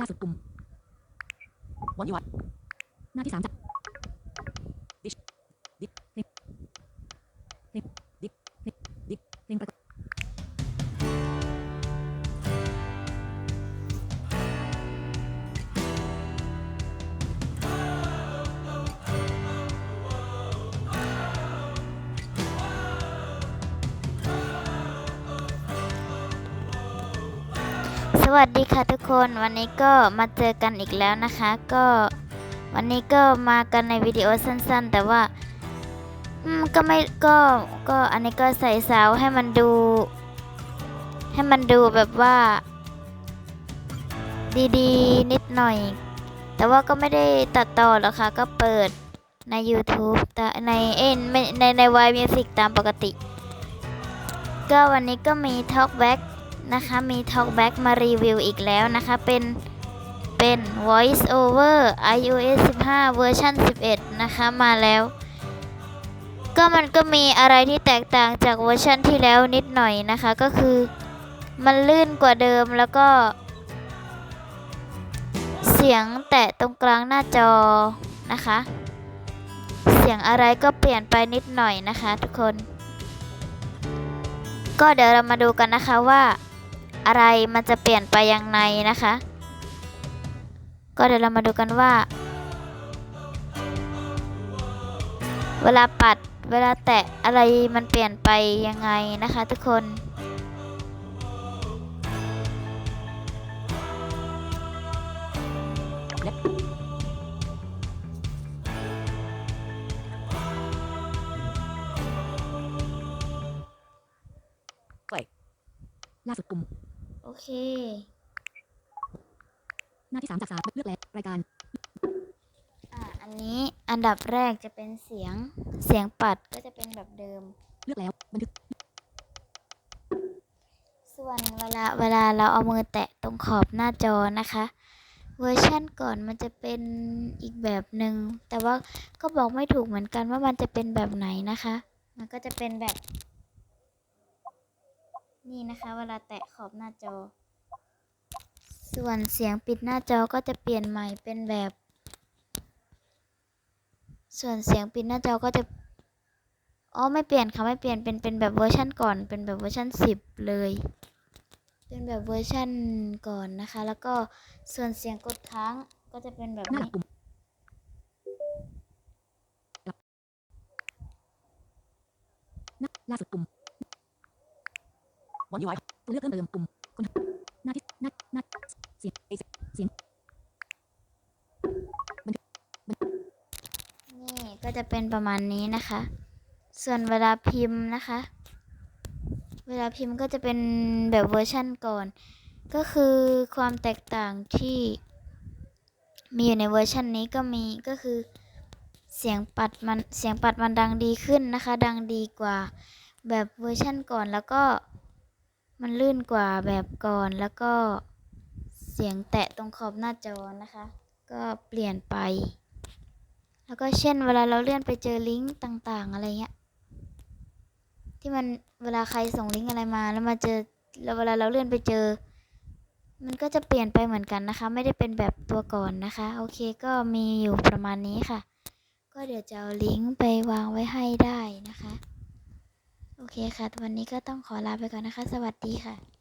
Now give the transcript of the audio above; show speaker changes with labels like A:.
A: ล่าสุดปุ่มวันยวัดหน้าที่สามจากดิชดิ
B: สวัสดีค่ะทุกคนวันนี้ก็มาเจอกันอีกแล้วนะคะ ก็วันนี้ก็มากันในวิดีโอสั้นๆ แต่ว่าอืมก็ไม่ก็ก็อันนี้ก็ใส่สาวให้มันดู ให้มันดูแบบว่า ดีๆ นิดหน่อย แต่ว่าก็ไม่ได้ตัดต่อหรอกค่ะก็เปิดใน YouTube แต่ในเอ็นในในวายมิวสิกตามปกติ ก็วันนี้ก็มี Talkback นะคะมี Talkback มารีวิวอีกแล้วนะคะ เป็นเป็น Voice Over iOS 15 เวอร์ชัน11 นะคะมาแล้ว ก็มันก็มีอะไรที่แตกต่างจากเวอร์ชันที่แล้วนิดหน่อยนะคะ ก็คือมันลื่นกว่าเดิมแล้วก็ เสียงแตะตรงกลางหน้าจอนะคะ เสียงอะไรก็เปลี่ยนไปนิดหน่อยนะคะทุกคนก็เดี๋ยวเรามาดูกันนะคะว่า อะไรมันจะเปลี่ยนไปยังไงนะคะ ก็เดี๋ยวเรามาดูกันว่า เวลาปัดเวลาแตะอะไรมันเปลี่ยนไปยังไงนะคะ ทุกคน
A: และไปล่าสุดปุ่ม
B: โอเค
A: หน้าที่สามจากสามเลือกแล้วรายการ
B: อะอันนี้อันดับแรกจะเป็นเสียง เสียงปัดก็จะเป็นแบบเดิม
A: เลือกแล้วบันทึก
B: ส่วนเวลาเวลาเราเอามือแตะตรงขอบหน้าจอนะคะ เวอร์ชั่นก่อนมันจะเป็นอีกแบบหนึ่งแต่ว่าก็บอกไม่ถูกเหมือนกันว่ามันจะเป็นแบบไหนนะคะ มันก็จะเป็นแบบ นี่นะคะเวลาแตะขอบหน้าจอ ส่วนเสียงปิดหน้าจอก็จะเปลี่ยนใหม่เป็นแบบ ส่วนเสียงปิดหน้าจอก็จะอ๋อไม่เปลี่ยนค่ะไม่เปลี่ยนเป็นเป็นแบบเวอร์ชันก่อน เป็นแบบเวอร์ชัน10 เลย เป็นแบบเวอร์ชันก่อนนะคะ แล้วก็ส่วนเสียงกดค้างก็จะเป็นแบบ
A: หน้าห
B: นี้
A: ลักปุ่มหน้าล่าสุดปุ่ม วันยูไอตัวเลือกเพิ่มเติมปุ่มคนหน้าที่หน้าหน้าเสียงเอเสียง
B: นี่ก็จะเป็นประมาณนี้นะคะ ส่วนเวลาพิมพ์นะคะ เวลาพิมพ์ก็จะเป็นแบบเวอร์ชั่นก่อน ก็คือความแตกต่างที่มีอยู่ในเวอร์ชันนี้ก็มีก็คือเสียงปัดมันเสียงปัดมันดังดีขึ้นนะคะ ดังดีกว่าแบบเวอร์ชั่นก่อนแล้วก็ มันลื่นกว่าแบบก่อนแล้วก็เสียงแตะตรงขอบหน้าจอนะคะ ก็เปลี่ยนไป แล้วก็เช่นเวลาเราเลื่อนไปเจอลิงก์ต่างๆ อะไรเงี้ยที่มันเวลาใครส่งลิงก์อะไรมา แล้วมาเจอแล้วเวลาเราเลื่อนไปเจอ มันก็จะเปลี่ยนไปเหมือนกันนะคะ ไม่ได้เป็นแบบตัวก่อนนะคะ โอเคก็มีอยู่ประมาณนี้ค่ะ ก็เดี๋ยวจะเอาลิงก์ไปวางไว้ให้ได้นะคะ เคค่ะ วันนี้ก็ต้องขอลาไปก่อนนะคะ สวัสดีค่ะ